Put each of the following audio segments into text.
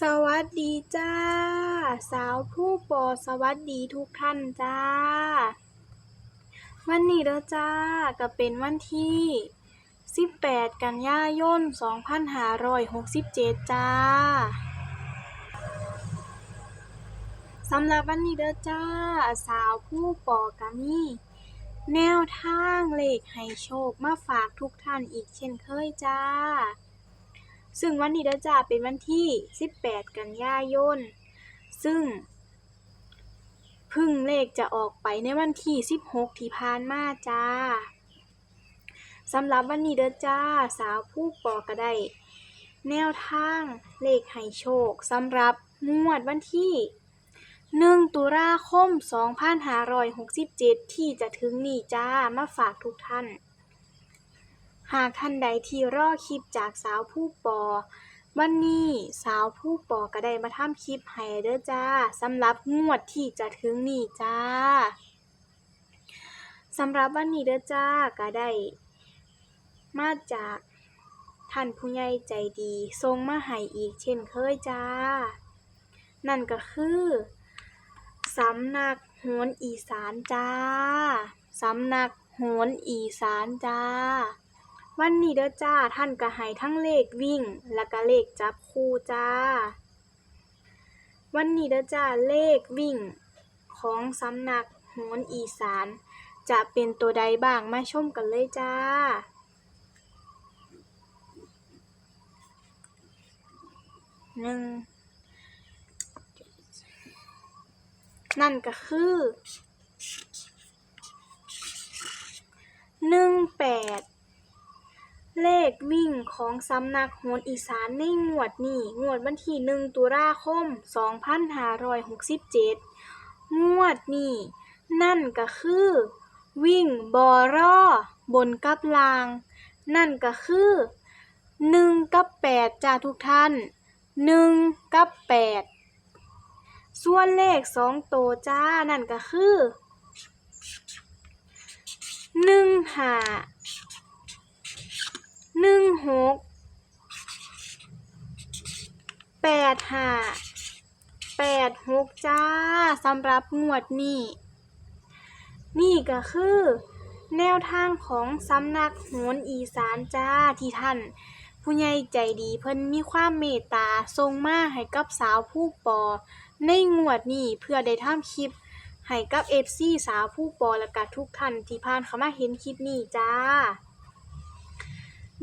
สวัสดีจ้า สาวผู้ปอสวัสดีทุกท่านจ้า วันนี้เด้อจ้าก็เป็นวันที่ 18 กันยายน 2567 จ้าสำหรับวันนี้เด้อจ้า สาวผู้ปอก็มีแนวทางเลขให้โชคมาฝากทุกท่านอีกเช่นเคยจ้า ซึ่งวันนี้เด้อจ้าเป็นวันที่ 18 กันยายน ซึ่งพึ่งเลขจะออกไปในวันที่ 16 ที่ผ่านมาจ้าสำหรับวันนี้เด้อจ้าสาวผู้ปอก็ได้ แนวทางเลขให้โชคสำหรับงวดวันที่ 1 ตุลาคม 2567 ที่จะถึงนี้จ้ามาฝากทุกท่าน หากท่านใดที่รอคลิปจากสาวผู้ปอ วันนี้สาวผู้ปอก็ได้มาทำคลิปให้เด้อจ้าสำหรับงวดที่จะถึงนี้จ้าสำหรับวันนี้เด้อจ้าก็ได้ มาจากท่านผู้ใหญ่ใจดีส่งมาให้อีกเช่นเคยจ้า นั่นก็คือสำนักโหนอีสานจ้าสำนักโหนอีสานจ้า วันนี้เด้อจ้าท่านก็ให้ทั้งเลขวิ่ง แล้วก็เลขจับคู่จ้า วันนี้เด้อจ้าเลขวิ่ง ของสำนักโหนอีสาน จะเป็นตัวใดบ้างมาชมกันเลยจ้าหนึ่งนั่นก็คือ หนึ่งแปด เลขวิ่ง ของสำนักโหนอีสานในงวดนี้ งวดวันที่หนึ่งตุลาคม 2567 งวดนี้นั่นก็คือ วิ่งบอรอบนกับลาง นั่นก็คือหนึ่งกับแปดจ้าทุกท่านหนึ่งกับแปดส่วนเลขสองโตวจ้า นั่นก็คือหนึ่ง หกแปดห้าแปดหกจ้าสำหรับงวดนี้ นี่ก็คือ แนวทางของสำนักโหนอีสานจ้าที่ท่าน ผู้ใหญ่ใจดีเพิ่นมีความเมตตาส่งมาให้กับสาวผู้ปอ ในงวดนี้เพื่อได้ทำคลิปให้กับ FC สาวผู้ปอและก็ทุกท่านที่ผ่านเข้ามาเห็นคลิปนี้จ้า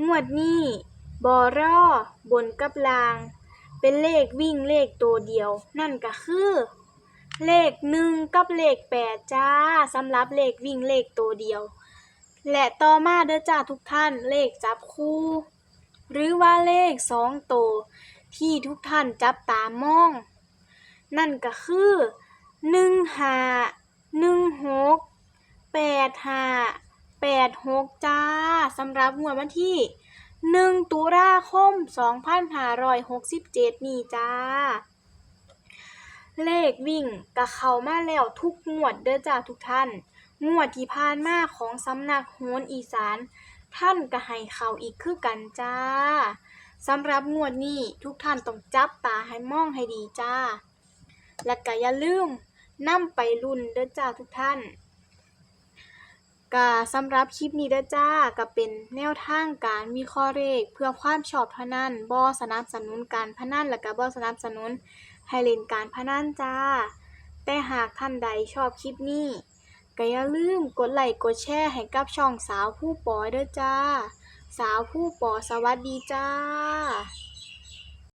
งวดนี้บอรอบนกับลาง เป็นเลขวิ่งเลขตัวเดียว นั่นก็คือ เลขหนึ่งกับเลขแปดจ้าสำหรับเลขวิ่งเลขตัวเดียว และต่อมาเด้อจ้าทุกท่านเลขจับคู่ หรือว่าเลขสองตัวที่ทุกท่านจับตามอง นั่นก็คือหนึ่งห้าหนึ่งหกแปดห้า แปดหกจ้าสำหรับงวดวันที่หนึ่งตุลาคมสองพันห้าร้อยหกสิบเจ็ดนี่จ้า เลขวิ่งก็เข้ามาแล้วทุกงวดเด้อจ้าทุกท่าน งวดที่ผ่านมาของสำนักโหนอีสาน ท่านก็ให้เข้าอีกคือกันจ้าสำหรับงวดนี้ทุกท่านต้องจับตาให้มองให้ดีจ้า และก็อย่าลืมนำไปรุ่นเด้อจ้าทุกท่าน ก็สำหรับคลิปนี้เด้อจ้าก็เป็นแนวทางการวิเคราะห์เลขเพื่อความชอบเท่านั้นบ่สนับสนุนการพนันและก็บ่สนับสนุนให้เล่นการพนันจ้า แต่หากท่านใดชอบคลิปนี้ก็อย่าลืมกดไลค์กดแชร์ให้กับช่องสาวผู้ปอเด้อจ้า สาวผู้ปอสวัสดีจ้า